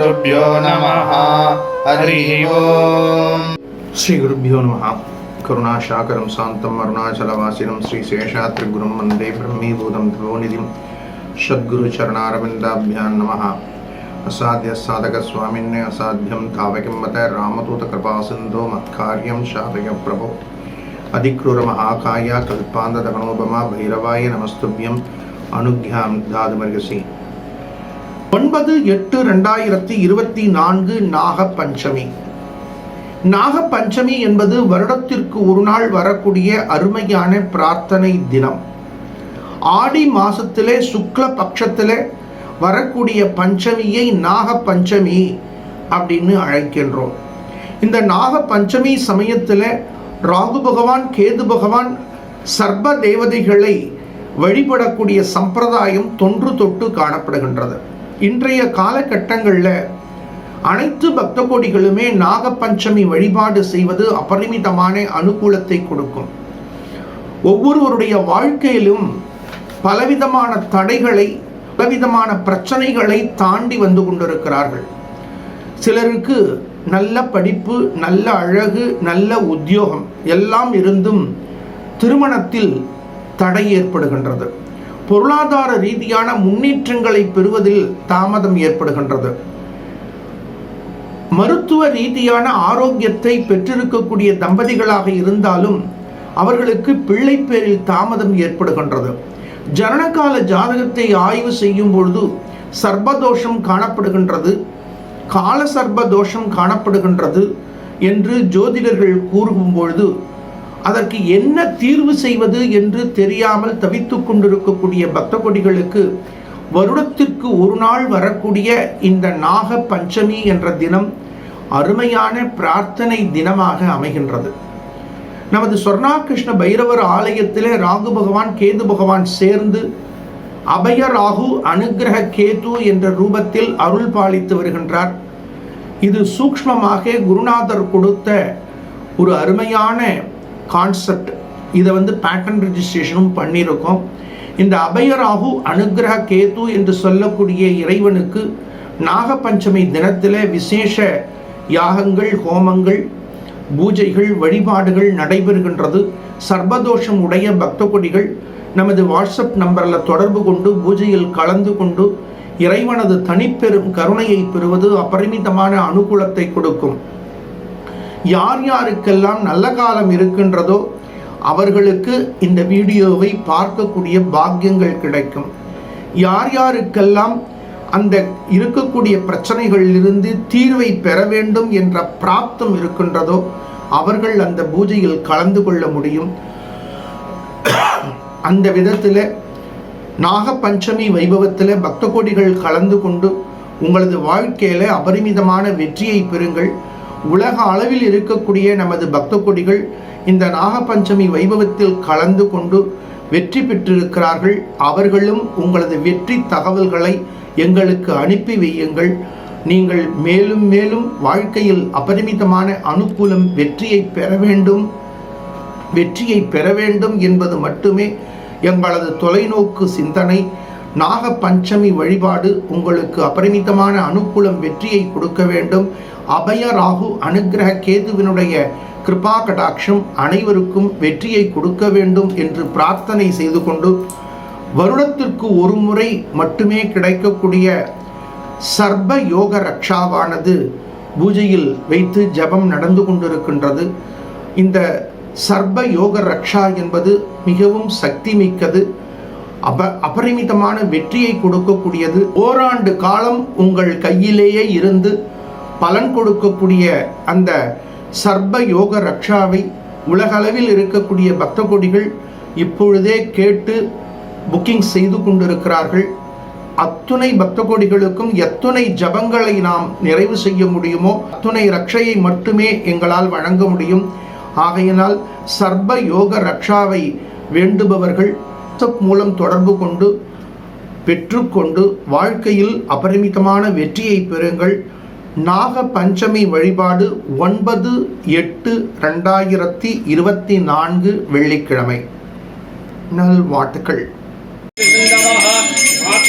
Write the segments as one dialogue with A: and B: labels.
A: श्रीगुरुभ्यो नमः। हरिः ओम्।
B: श्रीगुरुभ्यो नमः। करुणाशाकरं शान्तम् अरुणाचलवासिनं श्रीशेषात्रिगुरुं वंदे ब्रह्मीभूतं त्रिभुवनिधिं षद्गुरुचरणारविन्दाभ्यां नमः। असाध्य साधकस्वामिन्ने असाध्यं तावकिंवत रामदूतकृपासिन्धो मत्कार्यं शातय प्रभो। अधिक्रूरमहाकाय कल्पान्तदहनोपमा भैरवाये नमस्तुभ्यम् अनुज्ञां दातुमर्हसि ஒன்பது எட்டு ரெண்டாயிரத்தி இருபத்தி நான்கு நாக பஞ்சமி நாக பஞ்சமி என்பது வருடத்திற்கு ஒரு நாள் வரக்கூடிய அருமையான பிரார்த்தனை தினம். ஆடி மாசத்திலே சுக்ல பட்சத்திலே வரக்கூடிய பஞ்சமியை நாக பஞ்சமி அப்படின்னு அழைக்கின்றோம். இந்த நாக பஞ்சமி சமயத்தில் ராகு பகவான் கேது பகவான் சர்ப தேவதைகளை வழிபடக்கூடிய சம்பிரதாயம் தொன்று தொட்டு காணப்படுகின்றது. இன்றைய காலகட்டங்களில் அனைத்து பக்த கோடிகளுமே நாகப்பஞ்சமி வழிபாடு செய்வது அபரிமிதமான அனுகூலத்தை கொடுக்கும். ஒவ்வொருவருடைய வாழ்க்கையிலும் பலவிதமான தடைகளை பலவிதமான பிரச்சனைகளை தாண்டி வந்து கொண்டிருக்கிறார்கள். சிலருக்கு நல்ல படிப்பு நல்ல அழகு நல்ல உத்தியோகம் எல்லாம் இருந்தும் திருமணத்தில் தடை ஏற்படுகின்றது. பொருளாதார ரீதியான முன்னேற்றங்களை பெறுவதில் தாமதம் ஏற்படுகின்றது. மருத்துவ ரீதியான ஆரோக்கியத்தை பெற்றிருக்கக்கூடிய தம்பதிகளாக இருந்தாலும் அவர்களுக்கு பிள்ளை பேரில் தாமதம் ஏற்படுகின்றது. ஜனனகால ஜாதகத்தை ஆய்வு செய்யும் பொழுது சர்பதோஷம் காணப்படுகின்றது கால சர்பதோஷம் காணப்படுகின்றது என்று ஜோதிடர்கள் கூறும் பொழுது அதற்கு என்ன தீர்வு செய்வது என்று தெரியாமல் தவித்து கொண்டிருக்கக்கூடிய பக்த கொடிகளுக்கு வருடத்திற்கு ஒரு நாள் வரக்கூடிய இந்த நாக பஞ்சமி என்ற தினம் அருமையான பிரார்த்தனை தினமாக அமைகின்றது. நமது சொர்ணாகிருஷ்ண பைரவர் ஆலயத்திலே ராகு பகவான் கேது பகவான் சேர்ந்து அபய ராகு அனுகிரக கேது என்ற ரூபத்தில் அருள் பாலித்து வருகின்றார். இது சூக்ஷ்மமாக குருநாதர் கொடுத்த ஒரு அருமையான கான்செப்ட் இதை வந்து பேட்டன் ரிஜிஸ்ட்ரேஷனும் பண்ணியிருக்கோம். இந்த அபயராகு அனுகிரக கேது என்று சொல்லக்கூடிய இறைவனுக்கு நாகபஞ்சமி தினத்தில் விசேஷ யாகங்கள் ஹோமங்கள் பூஜைகள் வழிபாடுகள் நடைபெறுகின்றது. சர்வதோஷம் உடைய பக்த கொடிகள் நமது வாட்ஸ்அப் நம்பரில் தொடர்பு கொண்டு பூஜையில் கலந்து கொண்டு இறைவனது தனிப்பெரும் கருணையை பெறுவது அபரிமிதமான அனுகூலத்தை கொடுக்கும். யார் யாருக்கெல்லாம் நல்ல காலம் இருக்கின்றதோ அவர்களுக்கு இந்த வீடியோவை பார்க்கக்கூடிய பாக்கியங்கள் கிடைக்கும். யார் யாருக்கெல்லாம் அந்த இருக்கக்கூடிய பிரச்சனைகளிலிருந்து தீர்வை பெற வேண்டும் என்ற பிராப்தம் இருக்கின்றதோ அவர்கள் அந்த பூஜையில் கலந்து கொள்ள முடியும். அந்த விதத்தில் நாகப்பஞ்சமி வைபவத்தில் பக்த கோடிகள் கலந்து கொண்டு உங்களது வாழ்க்கையில் அபரிமிதமான வெற்றியை பெறுங்கள். உலக அளவில் இருக்கக்கூடிய நமது பக்த கொடிகள் இந்த நாகபஞ்சமி வைபவத்தில் கலந்து கொண்டு வெற்றி பெற்றிருக்கிறார்கள். அவர்களும் உங்களது வெற்றி தகவல்களை எங்களுக்கு அனுப்பி வையுங்கள். நீங்கள் மேலும் மேலும் வாழ்க்கையில் அபரிமிதமான அனுகூலம் வெற்றியை பெற வேண்டும். வெற்றியை பெற வேண்டும் என்பது மட்டுமே எங்களது தொலைநோக்கு சிந்தனை. நாக பஞ்சமி வழிபாடு உங்களுக்கு அபரிமிதமான அனுகூலம் வெற்றியை கொடுக்க வேண்டும். அபய ராகு அனுகிரக கேதுவினுடைய கிருபா கடாட்சம் அனைவருக்கும் வெற்றியை கொடுக்க வேண்டும் என்று பிரார்த்தனை செய்து கொண்டு வருடத்திற்கு ஒரு முறை மட்டுமே கிடைக்கக்கூடிய சர்ப யோக ரக்ஷாவானது பூஜையில் வைத்து ஜபம் நடந்து கொண்டிருக்கின்றது. இந்த சர்ப யோக ரக்ஷா என்பது மிகவும் சக்தி மிக்கது. அப அபரிமிதமான வெற்றியை கொடுக்கக்கூடியது. ஓராண்டு காலம் உங்கள் கையிலேயே இருந்து பலன் கொடுக்கக்கூடிய அந்த சர்ப யோக ரக்ஷாவை உலகளவில் இருக்கக்கூடிய பக்த கொடிகள் இப்பொழுதே கேட்டு புக்கிங் செய்து கொண்டிருக்கிறார்கள். அத்துணை பக்த கோடிகளுக்கும் எத்துணை ஜபங்களை நாம் நிறைவு செய்ய முடியுமோ அத்துணை ரக்ஷையை மட்டுமே எங்களால் வழங்க முடியும். ஆகையினால் சர்ப யோக ரக்ஷாவை வேண்டுபவர்கள் மூலம் தொடர்பு கொண்டு பெற்றுக்கொண்டு வாழ்க்கையில் அபரிமிதமான வெற்றியை பெறுங்கள். நாக பஞ்சமி வழிபாடு ஒன்பது எட்டு ரெண்டாயிரத்தி இருபத்தி நான்கு வெள்ளிக்கிழமை. நல்வாழ்த்துக்கள்.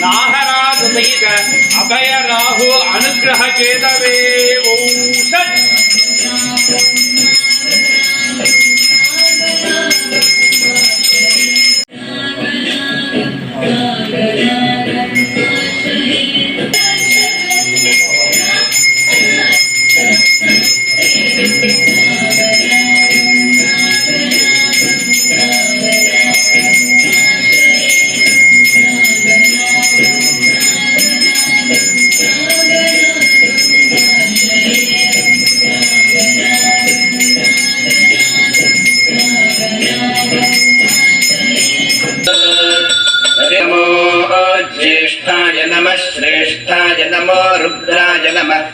C: ನಾಗರಾಜ ಸಹಿತ ಅಭಯ ರಾಹು ಅನುಗ್ರಹ ಕೇತವೇ ಔಷಧ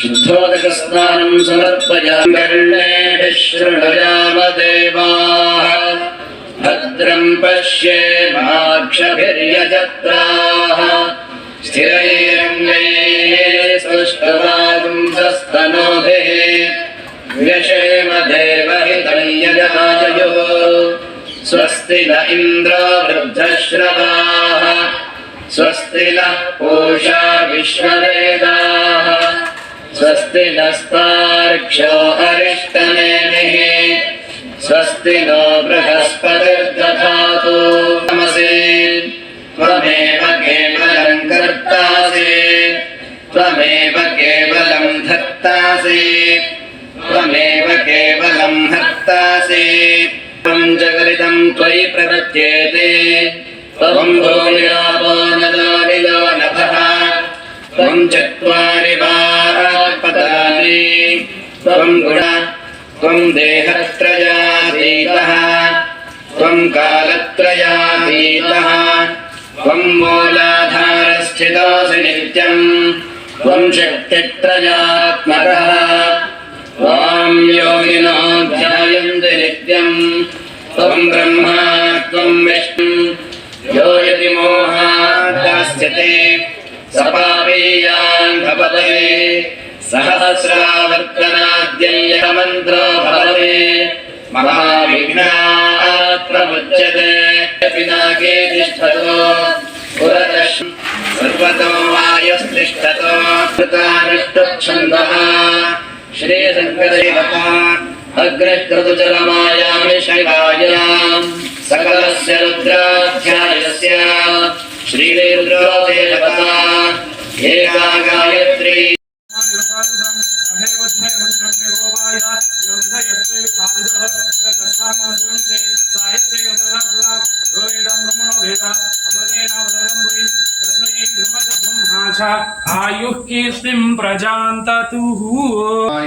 C: शुद्धोदकस्नानं समर्पयामि कर्णेभिः शृणुयामदेवाः भद्रं पश्येमाक्षभिर्यजत्राः स्थिरैरङ्गैः सुष्ठुवागुंसस्तनोभिः व्यशेम देवहितं यजायुः स्वस्ति न इन्द्रो वृद्धश्रवाः स्वस्ति नः पूषा विश्ववेदाः स्वस्ति नस्तार्क्ष्यो अरिष्टनेमिः स्वस्ति नो बृहस्पतिर्दधातु नमसे त्वमेव केवलं कर्तासि त्वमेव केवलं धत्तासि त्वमेव केवलं हर्तासि त्वं जगरितं त्वयि प्रपद्येते त्वं भूमिरापो नलो निलो नभः त्वं चत्वारि त्वं गुण त्वं देहत्रयातीतः त्वं कालत्रयातीतः त्वं मूलाधारस्थितोऽसि नित्यम् त्वं शक्तित्रयात्मकः त्वां योगिनो ध्यायन्ति नित्यम् त्वं ब्रह्मा त्वं विष्णु यो यदि मोहात् दास्यते सपावीयान् भवते सहस्रावर्तनाद्ययमन्त्रो भवते। महाविघ्नात् प्रमुच्यते पिनाके तिष्ठतो। पुरतः सर्वतो वायुस्तिष्ठतो। कृतानुष्टुच्छन्दः। श्रीशङ्करदेवता अग्रक्रतुचरमायामि शैवायाम् सकलस्य रुद्राध्यायस्य। श्रीरुद्रो देवता सर्वान्धम् अहे
D: बुद्धे मन्त्रं निगोपाय योगधयस्ते विभाविदः प्रदस्तामासुरं साहित्ये अमरा सदा ब्रह्मणो वेदा अमृतेनावदनं पुरीं तस्मै ब्रह्मसब्रह्माचा आयुः कीर्तिं प्रजान्ततुः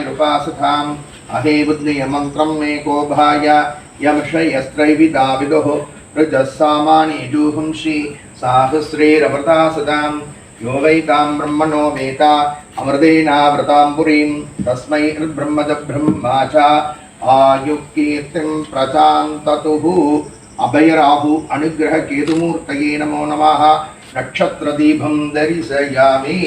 B: रूपासुधाम् अहे बुद्धे मन्त्रं मे गोभाय यमशयस्त्रैविदाविदुः रजः सामानीजूहुंषि साहस्रैरवृता सदाम् यो वैतां ब्रह्मणो वेता अमृतेनावृतां तस्मै ब्रह्मज ब्रह्मा च। आयुकीर्तिं प्रचान्ततुः अभयराहु अनुग्रहकेतुमूर्तये नमो नमः। नक्षत्रदीपं दर्शयामि।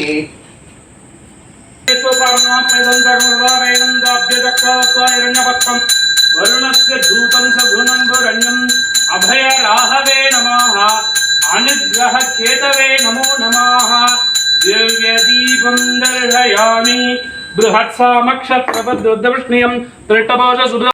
D: वरुणस्य धूतं सगुणं वरण्यम् अभयराहवे नमः। अनुग्रह केतवे नमो नमः। दिव्यदीपं दर्शयामि। बृहत्सामक्षत्रपद्रुद्रविष्णियं दृष्टभोज सुभृ